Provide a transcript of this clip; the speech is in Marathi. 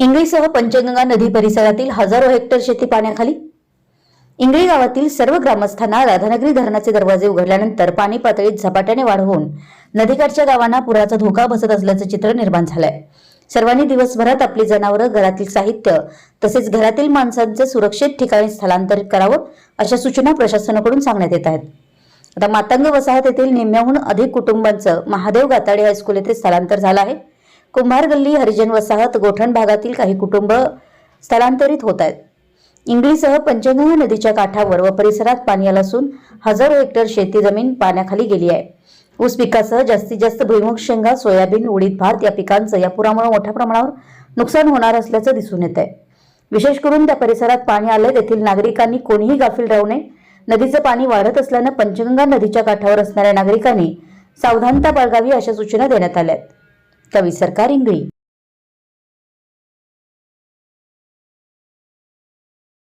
इंगळीसह पंचगंगा नदी परिसरातील हजारो हेक्टर शेती पाण्याखाली. इंगळी गावातील सर्व ग्रामस्थांना राधानगरी धरणाचे दरवाजे उघडल्यानंतर पाणी पातळीत झपाट्याने वाढ होऊन नदीकाठच्या गावांना पुराचा धोका बसत असल्याचं चित्र निर्माण झालंय. सर्वांनी दिवसभरात आपली जनावरं घरातील साहित्य तसेच घरातील माणसांचं सुरक्षित ठिकाणी स्थलांतरित करावं अशा सूचना प्रशासनाकडून सांगण्यात येत आहेत. आता मातंग वसाहत येथील निम्म्याहून अधिक कुटुंबांचं महादेव गाताडे हायस्कूल येथे स्थलांतर झालं आहे. कुंभार गल्ली हरिजन वसाहत गोठण भागातील काही कुटुंब स्थलांतरित होत आहेत. इंगळीसह पंचगंगा नदीच्या काठावर व परिसरात पाणी आलं असून हजारो हेक्टर शेती जमीन पाण्याखाली गेली आहे. ऊस पिकासह जास्तीत जास्त भुईमुग शेंगा सोयाबीन उडीद भात या पिकांचं या पुरामुळे मोठ्या प्रमाणावर नुकसान होणार असल्याचं दिसून येत आहे विशेष करून त्या परिसरात पाणी आलं तेथील नागरिकांनी कोणीही गाफील राहू नये. नदीचं पाणी वाढत असल्यानं पंचगंगा नदीच्या काठावर असणाऱ्या नागरिकांनी सावधानता बाळगावी अशा सूचना देण्यात आल्या आहेत. कवी सरकार